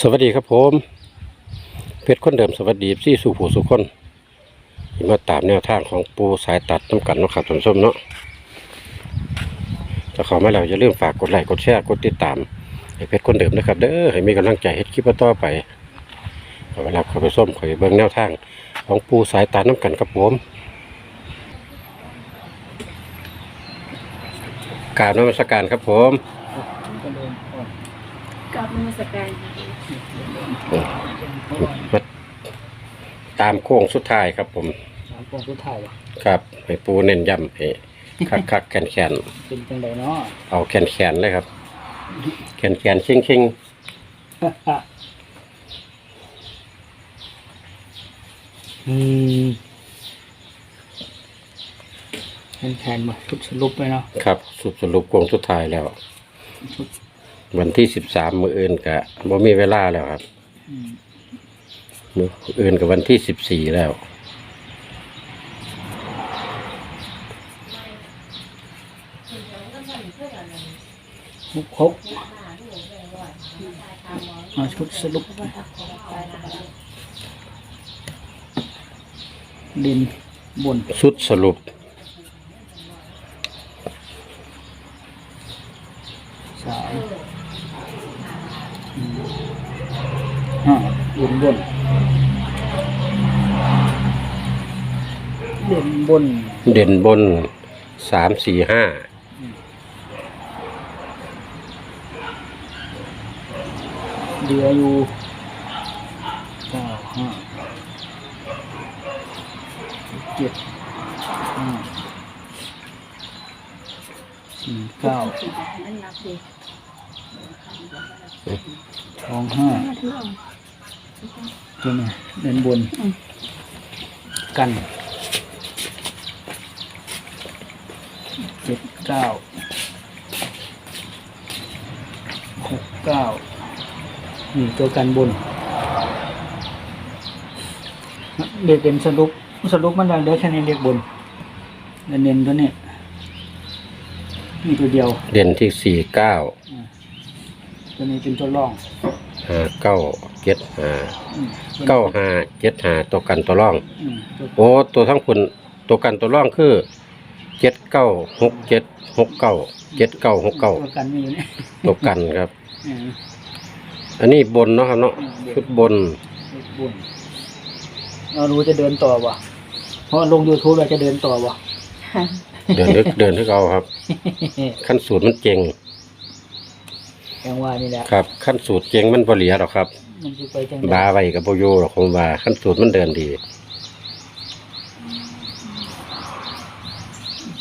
สวัสดีครับผมเพชรคนเดิมสวัสดีซี่สู่ผู้สุคนมาตามแนวทางของปูสายตัดน้ำกันนะครับท่านผู้ชมเนาะถ้าเข้ามาแล้วอย่าลืมฝากกดไลค์กดแชร์กดติดตามให้เพชรคนเดิมนะครับเด้อให้มีกำลังใจเฮ็ดคลิปต่อไปเวลาเขาไปส้มข่อยเบิ่งแนวทาง ของปูสายตัดน้ำกันครับผมกราบนมัสการครับผม ก็เดินก่อนกับนมัสการมาตามโค้งสุดท้ายครับผม สามกองสุดท้ายว่ะครับให้ปูเน้นย้ำให้คักคักๆแขนแขนเป็นจังไดเนาะ ๆเอาแขนแขนๆเลยครับ แขนแขนๆชิงชิงอืมแผ่นแผ่นมาทุกสรุปเลยเนาะๆครับ สุดสรุปโค้งสุดท้ายแล้ว วันที่สิบสามมืออื่นกะบ่มีเวลาแล้วครับอืมมืออื่นกับวันที่สิบสี่แล้ว หกหกมาชุดสรุปดินบนสุดสรุปสาม ห้าดินบนดินบนเด่นบนสามสี่ห้าเหลืออยู่เก้าห้าเจ็ดห้าสี่เก้าอันนับดิสองห้า ตัวนี้เดินบน กันเจ็ดเก้าหกเก้านี่ตัวกันบนเด็กเป็นสรุปสรุปมันดังเด้อแค่นี้เด็กบนเน้นๆตัวนี้มีตัวเดียว เด่นที่สี่เก้าตัวนี้เป็นตัวรองห้าเก้า เจ็ดห้าอืมเก้าห้าเจ็ดห้าตัวกันตัวร่องอืมตัวโอ้ตัวทั้งคุณตัวกันตัวร่องคือเจ็ดเก้าหกเจ็ดหกเก้าเจ็ดเก้าหกเก้าตัวกันไม่อยู่เนี่ยตัวกันครับ อืมอันนี้บนเนาะครับเนาะชุดบนเลขบนเรารู้จะเดินต่อวะเพราะลง YouTube เราจะเดินต่อวะ เดินนึกเดินทึกเอาครับ ขั้นสูตรมันเจงแองว่านี่แหละครับขั้นสูตรเจงมันบเหลียหรอกครับ มันจะไปจังบาไดไว้กับโบโยหรอกผมว่าขั้นสูตรมันเดินดี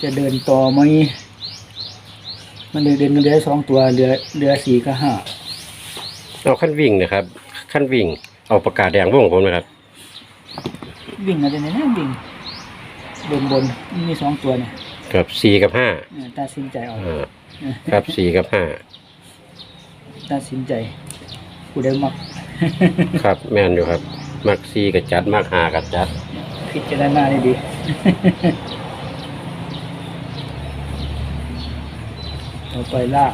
จะเดินต่อไหมมันเดินเดินเหลือสองตัวเหลือเหลือสี่กับห้าเอาขั้นวิ่งนะครับขั้นวิ่ง เอาปากกาแดงวงผมนะครับ วิ่งอะไรเนี่ยนะวิ่งบนบนมีสองตัวเนี่ยกับสี่กับห้าเออตัดสินใจเอาอ่าครับสี่กับห้าตัดสินใจผู้ใดมัก ครับแม่นอยู่ครับ มักสี่กับจัด มักห้ากับจัด พิจารณาได้ดี ต่อไปล่าง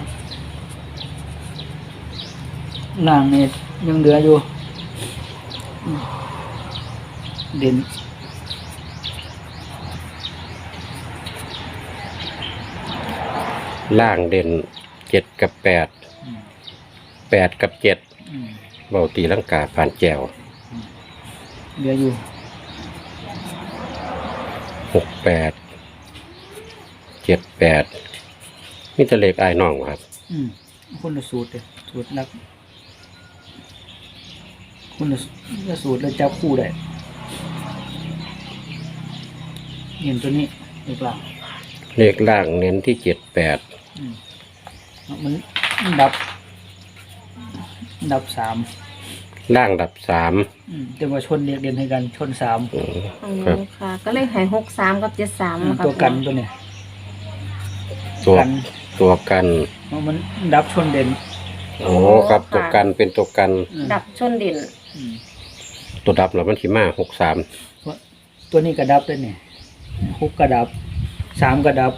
ล่างเนี่ยยังเหลืออยู่อืมเด่นล่างเด่นเจ็ดกับแปดอืมแปดกับเจ็ดอืม เบาตีลังกาผ่านแจวเหลืออยู่หกแปดเจ็ดแปดนี่จะเลขไอ้ายน้องบ่ครับ อืมคนละสูตรเลยสูตรนักคนละละสูตรแล้วจับคู่ได้เห็นตัวนี้อีกหลังเลขล่างเน้นที่เจ็ดแปดอืมมันมันดับ ดับสามล่างดับสามอืมแต่ว่าชนเรียกเด่นให้กันชนสามอืมอ๋อครับ ค่ะ ก็เลยใหายหกสามกับเจ็ดสามค่ะตัวกันตัวเนี้ยตัวกันตัวกันเพราะมันดับชนเด่นโอ้ครับตัวกันเป็นตัวกัน อืมดับชนเด่นอืมตัวดับแล้วมันที่มาหกสามเพราะตัวนี้กระดับด้วยเนี่ยหกกระดับสามกระดับ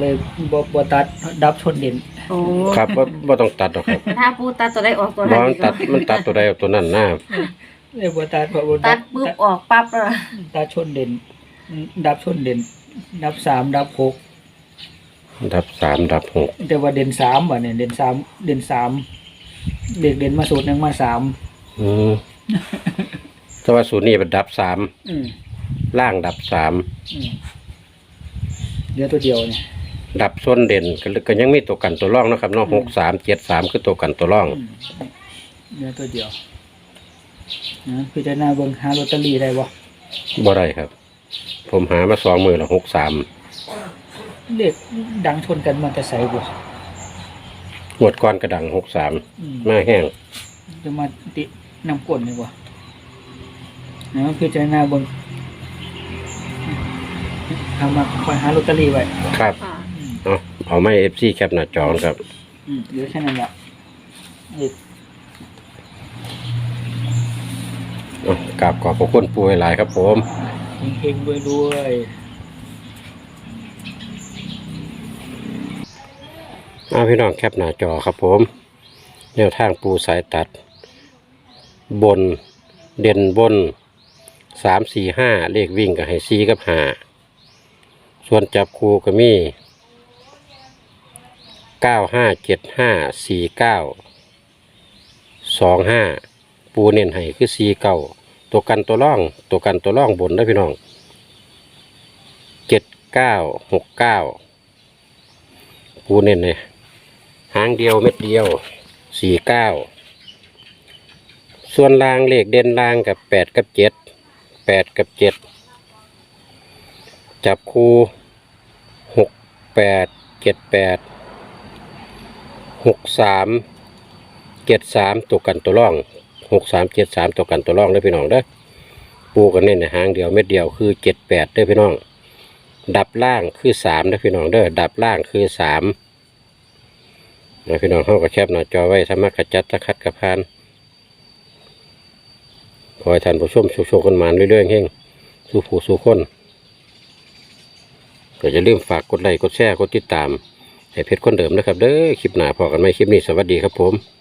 เลยบบบตัดดับชนเด่น โอ้ครับบ่บ่ต้องตัดหรอกครับถ้าปูตัดตัวได้ออกตัวบ่นั้นมันตัดมันตัดตัวใดเอาตัวนั้นหน้าเรียกว่าตัดเพราะว่าตัดปุ๊บออกปั๊บเลยตัดชนเด่น ดับชนเด่น ดับสามดับหกดับสามดับหกแต่ว่าเด่นสามบ่เนี่ยเด่นสามเด่นสามเด็กเด่นมาสูตรหนึ่งมาสามอืมแต่ว่าสูตรนี้เป็นดับสามอืมล่างดับสามอืมเดี๋ยวตัวเดียวเนี่ย ดับส้นเด่นก็ก็ยังมีตัวกันตัวร่องนะครับเนาะหกสามเจ็ดสามคือตัวกันตัวร่องอืมเดี๋ยวตัวเดียวนะพิจารณาเบิ่งหาลอตเตอรี่ได้บ่บ่ได้ครับ ผมหามาสองมือละหกสามเลขดังชนกันมาแต่ใสบ่หวดก้อนกระดังหกสามอืมมาแห้งจะมาตินำกลนดีกว่านะพิจารณาเบิ่งทำมาคอยหาลอตเตอรี่ไว้ ครับ ค่ะอืม เอาเอาไม่เอฟซีแคปหน้าจอครับ อืมเดี๋ยวแค่นั้นแหละเอ็ดเอากราบขอบพระคุณปูหลายๆครับผม เฮงๆด้วยด้วยเอาพี่น้องแคปหน้าจอครับผมแนวทางปูสายตัด บนเด่นบนสามสี่ห้าเลขวิ่งกับไฮซีกับหาส่วนจับคูก็มี เก้าห้าเจ็ดห้าสี่เก้าสองห้าปูเน้นให้คือสี่เก้าตัวกันตัวร่องตัวกันตัวร่องบนได้พี่น้องเจ็ดเก้าหกเก้าปูเน้นเลยหางเดียวเม็ดเดียวสี่เก้าส่วนรางเลขเด่นรางกับแปดกับเจ็ดแปดกับเจ็ดจับคู่หกแปดเจ็ดแปด หกสามเจ็ดสามตัวกันตัวร่องหกสามเจ็ดสามตัวกันตัวร่องได้อพี่น้องเด้อปูกันเน้นในหางเดียวเม็ดเดียวคือเจ็ดแปดได้อพี่น้อง ดับล่างคือสามได้อพี่น้องเด้อดับล่างคือสามนะพี่น้องเข้ากับแคบหน้าจอไว้ถ้ามักระจัดตะคัดกระพานขอให้ท่านผู้ชมโชคๆกันมาเรื่อยๆเฮงสู้ผู้สู้คนก็จะลืมฝากกดไลค์กดแชร์กดติดตาม ให้เพชรคนเดิมนะครับ เด้อคลิปหน้าพอกันไหมคลิปนี้สวัสดีครับผม